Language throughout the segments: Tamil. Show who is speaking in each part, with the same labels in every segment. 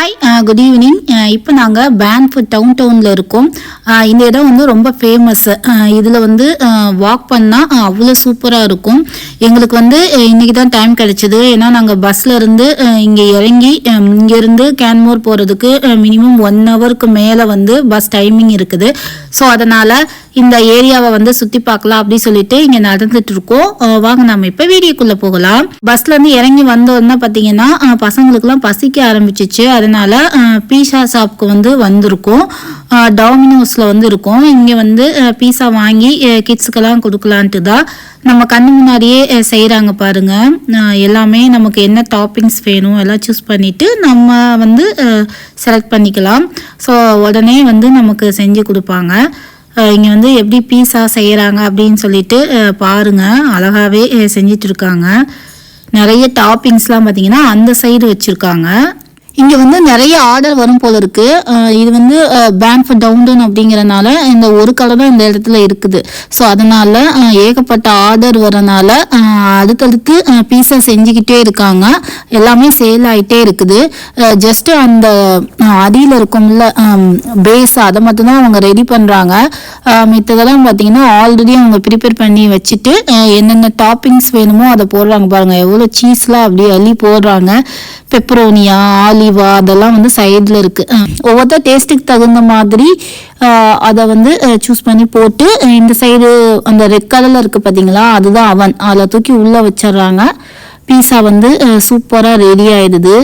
Speaker 1: ஹாய் குட் ஈவினிங் இப்போ நாங்கள் பேன்ஃபுட் டவுன் டவுனில் இருக்கோம். Uh, இந்த இடம் வந்து ரொம்ப ஃபேமஸ்ஸு uh, இதில் வந்து வாக் பண்ணால் அவ்வளோ சூப்பராக இருக்கும். எங்களுக்கு வந்து uh, இன்றைக்கி தான் டைம் கிடைச்சிது. ஏன்னா நாங்கள் பஸ்ஸில் இருந்து இங்கே இறங்கி um, இங்கேருந்து கேன்மோர் போகிறதுக்கு மினிமம் ஒன் ஹவருக்கு மேலே வந்து பஸ் டைமிங் இருக்குது. ஸோ அதனால் இந்த ஏரியாவை வந்து சுற்றி பார்க்கலாம் அப்படி சொல்லிட்டு இங்கே நடந்துட்டு இருக்கோம். வாங்க நம்ம இப்போ வீடியோக்குள்ளே போகலாம். பஸ்ல இருந்து இறங்கி வந்தோன்னா பார்த்தீங்கன்னா பசங்களுக்குலாம் பசிக்க ஆரம்பிச்சிச்சு. அதனால பீஸா ஷாப்க்கு வந்து வந்திருக்கோம். டாமினோஸில் வந்து இருக்கோம். இங்கே வந்து பீஸா வாங்கி கிட்ஸுக்கெல்லாம் கொடுக்கலான்ட்டு தான் நம்ம கண்ணு முன்னாடியே செய்கிறாங்க பாருங்க. எல்லாமே நமக்கு என்ன டாப்பிங்ஸ் வேணும் எல்லாம் சூஸ் பண்ணிட்டு நம்ம வந்து செலக்ட் பண்ணிக்கலாம். ஸோ உடனே வந்து நமக்கு செஞ்சு கொடுப்பாங்க. இங்கே வந்து எப்படி பீஸா செய்கிறாங்க அப்படின்னு சொல்லிட்டு பாருங்கள் பாருங்க. அழகாவே நிறைய டாப்பிங்ஸ்லாம் பார்த்தீங்கன்னா அந்த சைடு வச்சுருக்காங்க. இங்கே வந்து நிறைய ஆர்டர் வரும் போல இருக்கு. இது வந்து பேங்க் ஃபார் டவுன் அப்படிங்கிறனால இந்த ஒரு கடை தான் இந்த இடத்துல இருக்குது. ஸோ அதனால ஏகப்பட்ட ஆர்டர் வரனால அடுத்தடுத்து பீஸா செஞ்சுக்கிட்டே இருக்காங்க. எல்லாமே சேல் ஆயிட்டே இருக்குது. ஜஸ்ட் அந்த அடியில் இருக்கும்ல பேஸ் அதை மட்டும் தான் அவங்க ரெடி பண்ணுறாங்க மித்ததெல்லாம் பார்த்தீங்கன்னா ஆல்ரெடி அவங்க ப்ரிப்பேர் பண்ணி வச்சுட்டு என்னென்ன டாப்பிங்ஸ் வேணுமோ அதை போடுறாங்க பாருங்க. எவ்வளோ சீஸ்லாம் அப்படியே அள்ளி போடுறாங்க. பெப்பரோனியா ஒலிவா அதெல்லாம் வந்து சைடில் இருக்கு. அஹ், ஒவ்வொருத்தர் டேஸ்ட்டுக்கு தகுந்த மாதிரி அதை வந்து சூஸ் பண்ணி போட்டு இந்த சைடு அந்த ரெட் கலரில் இருக்குது பார்த்தீங்களா அதுதான் அவன் அதில் தூக்கி உள்ளே வச்சிடுறாங்க. பீஸா வந்து சூப்பராக ரெடி ஆயிடுது.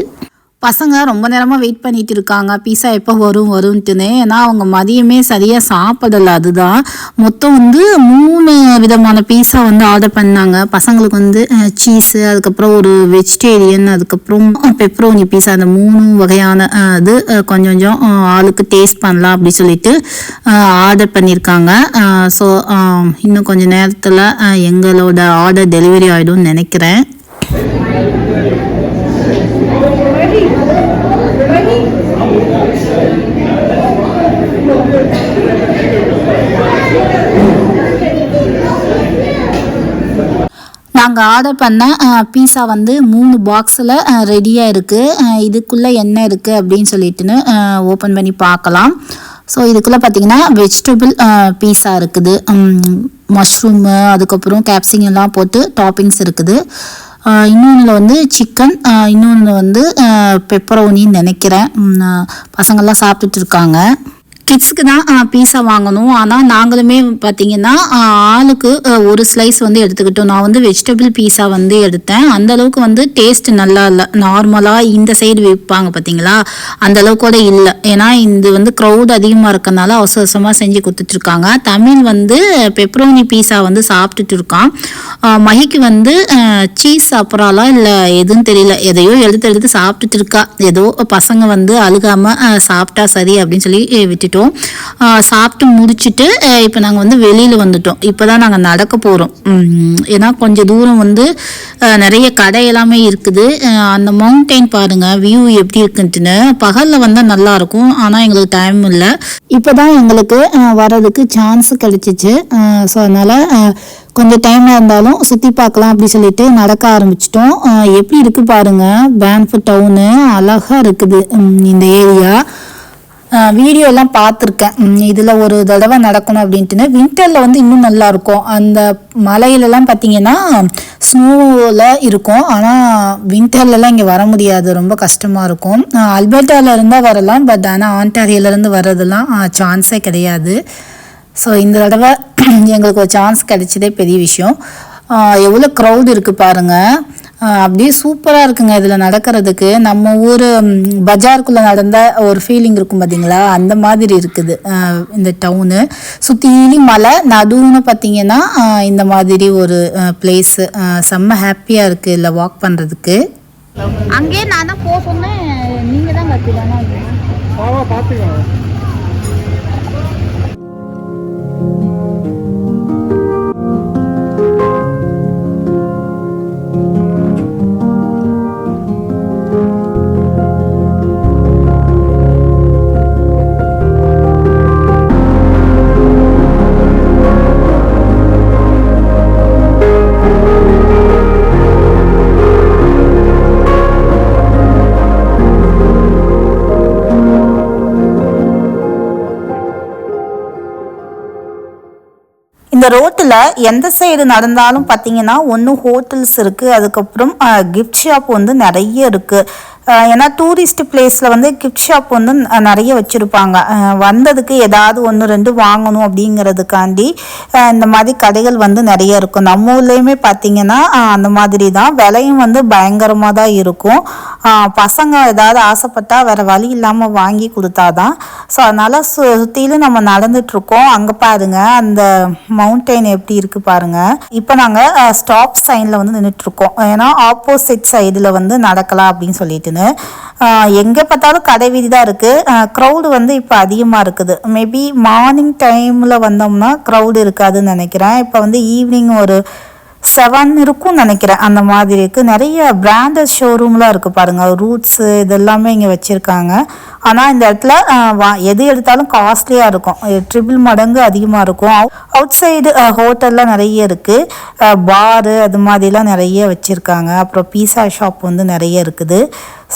Speaker 1: பசங்க ரொம்ப நேரமாக வெயிட் பண்ணிட்டு இருக்காங்க. பீஸா எப்போ வரும் வரும்ட்டுன்னு. ஏன்னா அவங்க மதியமே சரியாக சாப்பிடல. அதுதான். மொத்தம் வந்து மூணு விதமான பீஸா வந்து ஆர்டர் பண்ணாங்க. பசங்களுக்கு வந்து சீஸு அதுக்கப்புறம் ஒரு வெஜிடேரியன் அதுக்கப்புறம் பெப்ரோனி பீஸா அந்த மூணு வகையான இது கொஞ்சம் கொஞ்சம் ஆளுக்கு டேஸ்ட் பண்ணலாம் அப்படி சொல்லிட்டு ஆர்டர் பண்ணியிருக்காங்க ஸோ இன்னும் கொஞ்சம் நேரத்தில் எங்களோட ஆர்டர் டெலிவரி ஆகிடும்னு நினைக்கிறேன். நாங்கள் ஆர்டர் பண்ண பீஸா வந்து மூணு பாக்ஸில் ரெடியாக இருக்குது இதுக்குள்ளே என்ன இருக்குது அப்படின்னு சொல்லிட்டுன்னு ஓப்பன் பண்ணி பார்க்கலாம். ஸோ இதுக்குள்ளே பார்த்தீங்கன்னா வெஜிடபிள் பீஸா இருக்குது. மஷ்ரூமு அதுக்கப்புறம் கேப்சிங் எல்லாம் போட்டு டாப்பிங்ஸ் இருக்குது. இன்னொன்றில் வந்து சிக்கன் இன்னொன்று வந்து பெப்பரோனின்னு நினைக்கிறேன். பசங்கள்லாம் சாப்பிட்டுட்டு இருக்காங்க. கிட்ஸுக்கு தான் பீஸா வாங்கணும். ஆனால் நாங்களுமே பார்த்தீங்கன்னா ஆளுக்கு ஒரு ஸ்லைஸ் வந்து எடுத்துக்கிட்டோம். நான் வந்து வெஜிடபிள் பீஸா வந்து எடுத்தேன். அந்த அளவுக்கு வந்து டேஸ்ட் நல்லா இல்லை. நார்மலாக இந்த சைடு விற்பாங்க பார்த்தீங்களா அந்த அளவுக்கு கூட இல்லை. ஏன்னா இது வந்து க்ரௌட் அதிகமாக இருக்கனால அவசர அவசரமாக செஞ்சு கொடுத்துட்ருக்காங்க. தமிழ் வந்து பெப்ரோனி பீஸா வந்து சாப்பிட்டுட்டு இருக்கான் மகிக்கு வந்து சீஸ் சாப்பிட்றாளா? இல்லை எதுன்னு தெரியல. எதையோ எடுத்து எடுத்து சாப்பிட்டுட்டு இருக்கா ஏதோ பசங்க வந்து அழுகாமல் சாப்பிட்டா சரி அப்படின்னு சொல்லி விட்டுட்டு விட்டுட்டோம் சாப்பிட்டு முடிச்சுட்டு இப்போ நாங்கள் வந்து வெளியில் வந்துட்டோம். இப்போ தான் நாங்கள் நடக்க போகிறோம் ஏன்னா கொஞ்சம் தூரம் வந்து நிறைய கடை எல்லாமே இருக்குது. அந்த மவுண்டெயின் பாருங்கள் வியூ எப்படி இருக்குன்ட்டுன்னு. பகலில் வந்தால் நல்லா இருக்கும் ஆனால் எங்களுக்கு டைம் இல்லை. இப்போ தான் எங்களுக்கு வர்றதுக்கு சான்ஸ் கிடைச்சிச்சு. ஸோ அதனால் கொஞ்சம் டைமாக இருந்தாலும் சுற்றி பார்க்கலாம் அப்படி சொல்லிட்டு நடக்க ஆரம்பிச்சிட்டோம். எப்படி இருக்குது பாருங்கள் பேன்ஃபு டவுனு அழகாக இருக்குது இந்த ஏரியா வீடியோ எல்லாம் பார்த்துருக்கேன். இதில் ஒரு தடவை நடக்கணும் அப்படின்ட்டுன்னு. வின்டரில் வந்து இன்னும் நல்லா இருக்கும். அந்த மலையிலலாம் பார்த்தீங்கன்னா ஸ்னோவில் இருக்கும். ஆனால் வின்டர்லலாம் இங்கே வர முடியாது. ரொம்ப கஷ்டமாக இருக்கும். அல்பர்டாவில் இருந்தால் வரலாம். பட் ஆனால் ஆண்டாரியிலேருந்து வர்றதெல்லாம் சான்ஸே கிடையாது. ஸோ இந்த தடவை எங்களுக்கு ஒரு சான்ஸ் கிடைச்சதே பெரிய விஷயம். எவ்வளோ க்ரௌட் இருக்குது பாருங்கள் அப்படியே சூப்பராக இருக்குங்க இதில் நடக்கிறதுக்கு. நம்ம ஊர் பஜாருக்குள்ளே நடந்த ஒரு ஃபீலிங் இருக்கும் பார்த்தீங்களா அந்த மாதிரி இருக்குது இந்த டவுனு சுற்றிலும் மலை நடுவுன்னு பார்த்தீங்கன்னா இந்த மாதிரி ஒரு பிளேஸு செம்ம ஹாப்பியாக இருக்குது இல்லை வாக் பண்ணுறதுக்கு அங்கேயே நான் தான் போக சொன்னேன். நீங்கள் தான் கற்றுதானா இந்த ரோட்டில் எந்த சைடு நடந்தாலும் பார்த்தீங்கன்னா ஒன்று ஹோட்டல்ஸ் இருக்குது அதுக்கப்புறம் கிஃப்ட் ஷாப் வந்து நிறைய இருக்குது ஏன்னா டூரிஸ்ட் பிளேஸில் வந்து கிஃப்ட் ஷாப் வந்து நிறைய வச்சுருப்பாங்க. வந்ததுக்கு ஏதாவது ஒன்று ரெண்டு வாங்கணும் அப்படிங்கிறதுக்காண்டி இந்த மாதிரி கடைகள் வந்து நிறைய இருக்கும். நம்ம ஊர்லேயுமே பார்த்தீங்கன்னா அந்த மாதிரி தான். விலையும் வந்து பயங்கரமாக தான் இருக்கும். பசங்க ஏதாவது ஆசைப்பட்டா வேற வழி இல்லாமல் வாங்கி கொடுத்தாதான். ஸோ அதனால் சு சுற்றிலும் நம்ம நடந்துட்டுருக்கோம். அங்கே பாருங்க அந்த மவுண்டெயின் எப்படி இருக்குது பாருங்க. இப்போ நாங்கள் ஸ்டாப் சைனில் வந்து நின்றுட்டுருக்கோம் ஏன்னா ஆப்போசிட் சைடில் வந்து நடக்கலாம் அப்படின்னு சொல்லிட்டு சொல்லிட்டுன்னு எங்கே பார்த்தாலும் கடை வீதி தான் இருக்குது க்ரௌடு வந்து இப்போ அதிகமாக இருக்குது. மேபி மார்னிங் டைமில் வந்தோம்னா க்ரௌடு இருக்காதுன்னு நினைக்கிறேன். இப்போ வந்து ஈவினிங் ஒரு செவன் இருக்கும்னு நினைக்கிறேன். அந்த மாதிரி இருக்குது நிறைய பிராண்டட் ஷோரூம்லாம் இருக்குது பாருங்கள் ரூட்ஸு இதெல்லாமே இங்கே வச்சுருக்காங்க. ஆனால் இந்த இடத்துல வா எது எடுத்தாலும் காஸ்ட்லியாக இருக்கும். ட்ரிபிள் மடங்கு அதிகமாக இருக்கும். அவுட் சைடு ஹோட்டல்லாம் நிறைய இருக்குது பாரு அது மாதிரிலாம் நிறைய வச்சுருக்காங்க. அப்புறம் பீஸா ஷாப் வந்து நிறைய இருக்குது.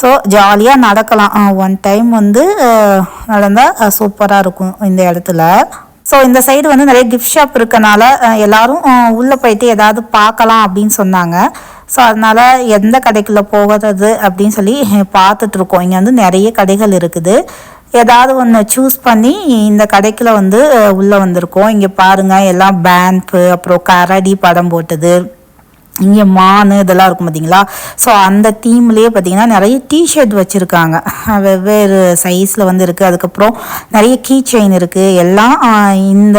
Speaker 1: ஸோ ஜாலியாக நடக்கலாம். ஒன் டைம் வந்து நடந்தால் சூப்பராக இருக்கும் இந்த இடத்துல. ஸோ இந்த சைடு வந்து நிறைய கிஃப்ட் ஷாப் இருக்கனால எல்லாரும் உள்ளே போயிட்டு ஏதாவது பார்க்கலாம் அப்படின்னு சொன்னாங்க. ஸோ அதனால எந்த கடைக்குள்ள போகிறது அப்படின்னு சொல்லி பார்த்துட்டு இருக்கோம் இங்கே வந்து நிறைய கடைகள் இருக்குது. ஏதாவது ஒன்று சூஸ் பண்ணி இந்த கடைக்குள்ள வந்து உள்ளே வந்திருக்கோம். இங்கே பாருங்க எல்லாம் பேம்ப்பு அப்புறம் கரடி படம் போட்டது. இங்கே மான் இதெல்லாம் இருக்கும் பார்த்தீங்களா ஸோ அந்த தீம்லேயே பார்த்தீங்கன்னா நிறைய டிஷர்ட் வச்சுருக்காங்க. வெவ்வேறு சைஸில் வந்து இருக்குது அதுக்கப்புறம் நிறைய கீ செயின் இருக்குது எல்லாம் இந்த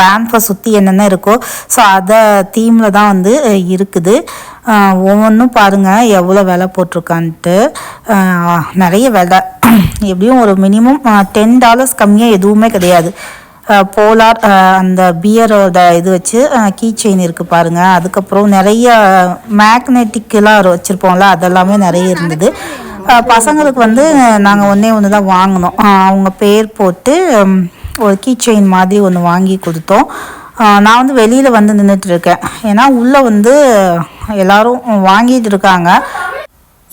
Speaker 1: பேம்பை சுற்றி என்னென்ன இருக்கோ ஸோ அதை தீமில் தான் வந்து இருக்குது. ஒவ்வொன்றும் பாருங்கள் எவ்வளோ விலை போட்டிருக்கான்ட்டு. நிறைய விலை. எப்படியும் ஒரு மினிமம் டென் டாலர்ஸ் கம்மியாக எதுவுமே கிடையாது. போலார் அந்த பியரோட இது வச்சு கீ செயின் இருக்குது பாருங்கள் அதுக்கப்புறம் நிறைய மேக்னெட்டிக்கெலாம் வச்சுருப்போம்ல அதெல்லாமே நிறைய இருந்தது. பசங்களுக்கு வந்து நாங்கள் ஒன்றே ஒன்று தான் வாங்கினோம். அவங்க பேர் போட்டு ஒரு கீ செயின் மாதிரி ஒன்று வாங்கி கொடுத்தோம். நான் வந்து வெளியில் வந்து நின்றுட்டு இருக்கேன். ஏன்னா உள்ளே வந்து எல்லாரும் வாங்கிட்டு இருக்காங்க.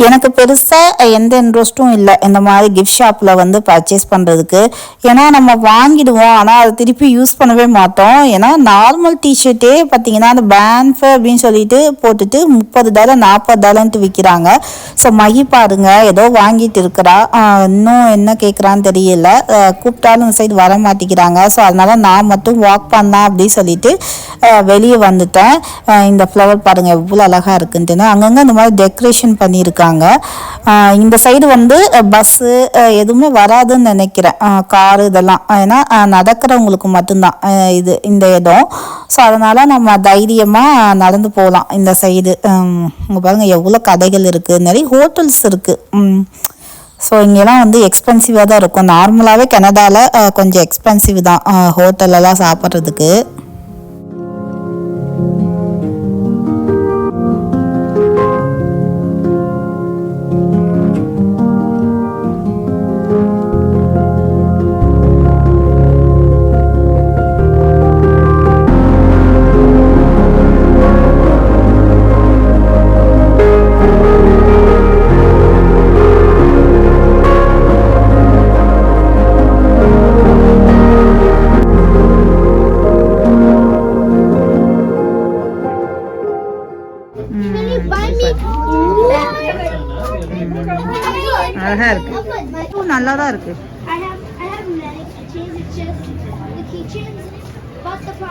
Speaker 1: எனக்கு பெருசாக எந்த இன்ட்ரெஸ்ட்டும் இல்லை. இந்த மாதிரி கிஃப்ட் ஷாப்பில் வந்து பர்ச்சேஸ் பண்ணுறதுக்கு ஏன்னா நம்ம வாங்கிடுவோம். ஆனால் அதை திருப்பி யூஸ் பண்ணவே மாட்டோம். ஏன்னா நார்மல் டிஷர்ட்டே பார்த்தீங்கன்னா அந்த பேன்ஃப் அப்படின்னு சொல்லிட்டு போட்டுட்டு முப்பது டாலர் நாற்பது டாலர்ன்ட்டு விற்கிறாங்க ஸோ மகி பாருங்க. ஏதோ வாங்கிட்டு இருக்கிறா. இன்னும் என்ன கேட்குறான்னு தெரியல. கூப்பிட்டாலும் இந்த சைடு வர மாட்டேங்கிறாங்க. ஸோ அதனால நான் மட்டும் வாக் பண்ணலாம் அப்படின்னு சொல்லிட்டு வெளியே வந்துட்டேன். இந்த ஃப்ளவர் பாருங்க எவ்வளோ அழகா இருக்குன்ட்டுன்னு. அங்கங்கே இந்த மாதிரி டெக்கரேஷன் பண்ணியிருக்காங்க. ஆஹ் இந்த சைடு வந்து பஸ்ஸு எதுவுமே வராதுன்னு நினைக்கிறேன். காரு இதெல்லாம். ஏன்னா நடக்கிறவங்களுக்கு மட்டும்தான் இது இந்த இடம். ஸோ அதனால் நம்ம தைரியமாக நடந்து போகலாம் இந்த சைடு இங்கே பாருங்கள் எவ்வளோ கடைகள் இருக்குது நிறைய ஹோட்டல்ஸ் இருக்குது ஸோ இங்கெல்லாம் வந்து எக்ஸ்பென்சிவாக தான் இருக்கும். நார்மலாகவே கனடாவில் கொஞ்சம் எக்ஸ்பென்சிவ் தான் ஹோட்டலெல்லாம் சாப்பிட்றதுக்கு.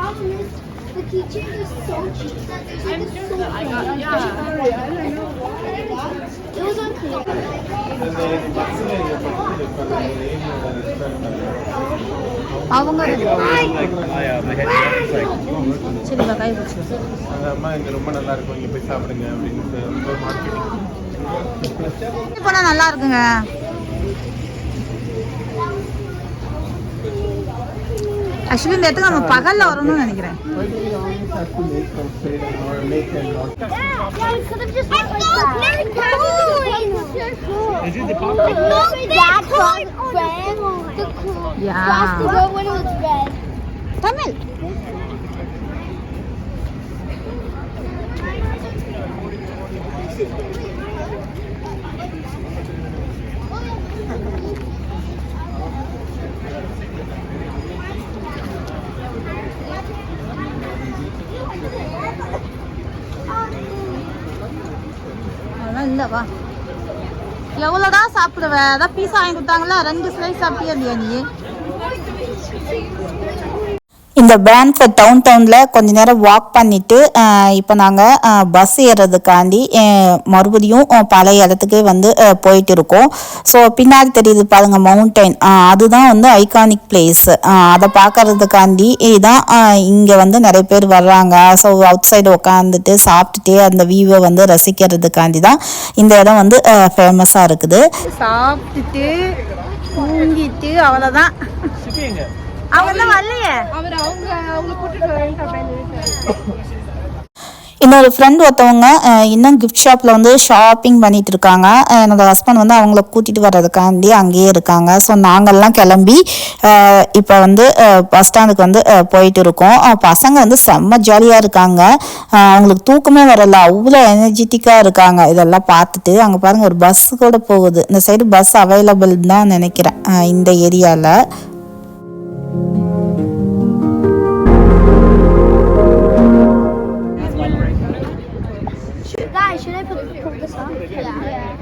Speaker 2: Problem is the keychains are so cheap that they're like so It was unclear.
Speaker 1: அவங்க சரி கை பிடிச்சி
Speaker 3: அந்த அம்மா இங்க ரொம்ப நல்லா இருக்கும் இங்க போய் சாப்பிடுங்க அப்படின்னு மார்க்கெட்டிங்
Speaker 1: போனால் நல்லா இருக்குங்க. ஆக்சுவலி இந்த இடத்துக்கு நம்ம பகலில் வரணும்னு நினைக்கிறேன்
Speaker 2: Yeah, we could have just went like that. Is it the popcorn? No, that's red. The cool.
Speaker 1: Yeah.
Speaker 2: Plastic one when it was red.
Speaker 1: Tamil தான் சாப்பிடுவேன். அதான் பீஸா வாங்கி கொடுத்தாங்களா ரெண்டு ஸ்லைஸ் சாப்பிட்டியா இல்லையா நீ இந்த பேன்ஃபர்ட் டவுன் டவுனில் கொஞ்ச நேரம் வாக் பண்ணிவிட்டு இப்போ நாங்கள் பஸ் ஏறுறதுக்காண்டி மறுபடியும் பழைய இடத்துக்கு வந்து போயிட்டு இருக்கோம். ஸோ பின்னாடி தெரியுது பாருங்க மவுண்டைன் அதுதான் வந்து ஐகானிக் பிளேஸ் அதை பார்க்கறதுக்காண்டி தான் இங்கே வந்து நிறைய பேர் வர்றாங்க. ஸோ அவுட் சைடு உட்காந்துட்டு சாப்பிட்டுட்டு அந்த வியூவை வந்து ரசிக்கிறதுக்காண்டி தான் இந்த இடம் வந்து ஃபேமஸாக இருக்குது. சாப்பிட்டுட்டு தூங்கிட்டு அவ்வளோதான்
Speaker 3: சிப்பிங்க
Speaker 1: அவங்க தான் வரலையே?
Speaker 2: அவர் அவங்க அவங்க கூட்டிட்டு வரேன்
Speaker 1: இன்னொரு ஃப்ரெண்ட் ஒருத்தவங்க இன்னும் கிஃப்ட் ஷாப்பில் வந்து ஷாப்பிங் பண்ணிட்டு இருக்காங்க. என்னோட ஹஸ்பண்ட் வந்து அவங்கள கூட்டிகிட்டு வர்றதுக்காண்டி அங்கேயே இருக்காங்க. ஸோ நாங்கள்லாம் கிளம்பி இப்போ வந்து பஸ் ஸ்டாண்டுக்கு வந்து போயிட்டு இருக்கோம். பசங்க வந்து செம்ம ஜாலியாக இருக்காங்க. அவங்களுக்கு தூக்கமே வரல. அவ்வளோ எனர்ஜெட்டிக்காக இருக்காங்க. இதெல்லாம் பார்த்துட்டு அங்கே பாருங்கள் ஒரு பஸ் கூட போகுது. இந்த சைடு பஸ் அவைலபிள் தான் நினைக்கிறேன் இந்த ஏரியாவில்
Speaker 2: Guys, should I put, put this on? Yeah.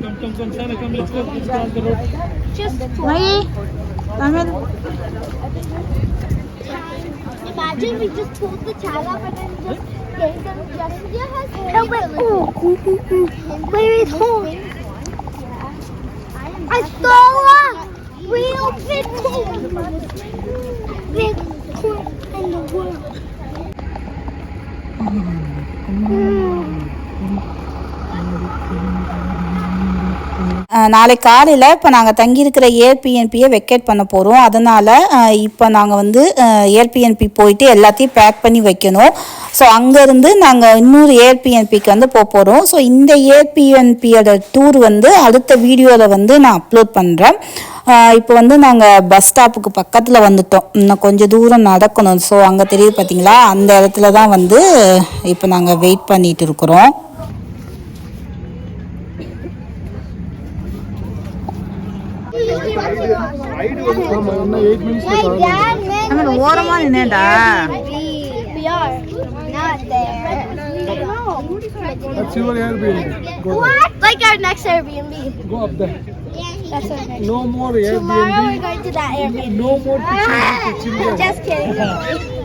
Speaker 3: Come, come, come, Santa, come, let's go, let's go on the road.
Speaker 2: Just imagine we just pulled the tag off and then just gave them just yes. No, wait. Oh, oh, oh, oh, where is home? I saw a real big,
Speaker 1: big நாளை காலையில் இப்போ நாங்கள் தங்கியிருக்கிற ஏர்பிஎன்பியை வெக்கேட் பண்ண போகிறோம் அதனால் இப்போ நாங்கள் வந்து ஏர்பிஎன்பி போயிட்டு எல்லாத்தையும் பேக் பண்ணி வைக்கணும். ஸோ அங்கேருந்து நாங்கள் இன்னொரு ஏர்பிஎன்பிக்கு வந்து போக போகிறோம் ஸோ இந்த ஏர்பிஎன்பியோட டூர் வந்து அடுத்த வீடியோவில் வந்து நான் அப்லோட் பண்ணுறேன் இப்போ வந்து நாங்கள் பஸ் ஸ்டாப்புக்கு பக்கத்தில் வந்துட்டோம். இன்னும் கொஞ்சம் தூரம் நடக்கணும். ஸோ அங்கே தெரியுது பார்த்தீங்களா அந்த இடத்துல தான் வந்து இப்போ நாங்கள் வெயிட் பண்ணிகிட்டு இருக்கிறோம்.
Speaker 2: நம்ம
Speaker 1: ஓரமாக நின்னேடா
Speaker 2: We are not there.
Speaker 3: That's your Airbnb. Go,
Speaker 2: What? Like our next Airbnb.
Speaker 3: go up there.
Speaker 2: That's our next.
Speaker 3: No more
Speaker 2: Tomorrow we're
Speaker 3: Airbnb.
Speaker 2: going to that Airbnb.
Speaker 3: No more pictures with the children.
Speaker 2: Just kidding.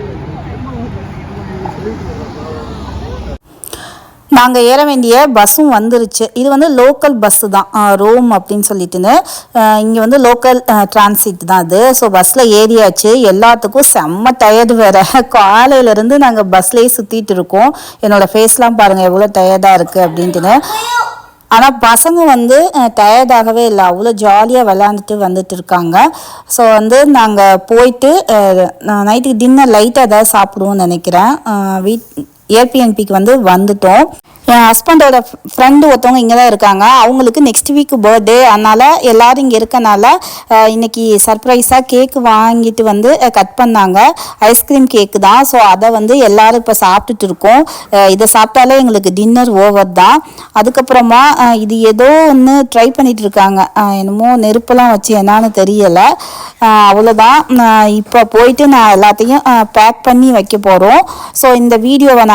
Speaker 1: நாங்கள் ஏற வேண்டிய பஸ்ஸும் வந்துருச்சு. இது வந்து லோக்கல் பஸ்ஸு தான். ரோம் அப்படின்னு சொல்லிட்டுன்னு இங்கே வந்து லோக்கல் டிரான்சிட் தான் அது. ஸோ பஸ்ஸில் ஏறியாச்சு. எல்லாத்துக்கும் செம்ம டயர்டு வேறு. காலையிலேருந்து நாங்கள் பஸ்லேயே சுற்றிட்டு இருக்கோம். என்னோட ஃபேஸ்லாம் பாருங்கள் எவ்வளோ டயர்டாக இருக்குது அப்படின்ட்டுன்னு. ஆனால் பசங்க வந்து டயர்டாகவே இல்லை. அவ்வளோ ஜாலியாக விளாண்டுட்டு வந்துட்டு இருக்காங்க. ஸோ வந்து நாங்கள் போயிட்டு நைட்டுக்கு டின்னர் லைட்டாக ஏதாவது சாப்பிடுவோம்னு நினைக்கிறேன். வீட் ஏபிஎன்பிக்கு வந்து வந்துட்டோம். என் ஹஸ்பண்டோட ஃப்ரெண்டு ஒருத்தவங்க இங்கே தான் இருக்காங்க. அவங்களுக்கு நெக்ஸ்ட் வீக் பர்த்டே அதனால் எல்லோரும் இங்கே இருக்கனால இன்றைக்கி சர்ப்ரைஸாக கேக்கு வாங்கிட்டு வந்து கட் பண்ணாங்க. ஐஸ்கிரீம் கேக்கு தான். ஸோ அதை வந்து எல்லோரும் இப்போ சாப்பிட்டுட்டு இருக்கோம். இதை சாப்பிட்டாலே எங்களுக்கு டின்னர் ஓவர் தான். அதுக்கப்புறமா இது ஏதோ ஒன்று ட்ரை பண்ணிட்டு இருக்காங்க. என்னமோ நெருப்பெல்லாம் வச்சு என்னான்னு தெரியலை. அவ்வளோதான் இப்போ போயிட்டு நான் எல்லாத்தையும் பேக் பண்ணி வைக்க போகிறோம் ஸோ இந்த வீடியோவை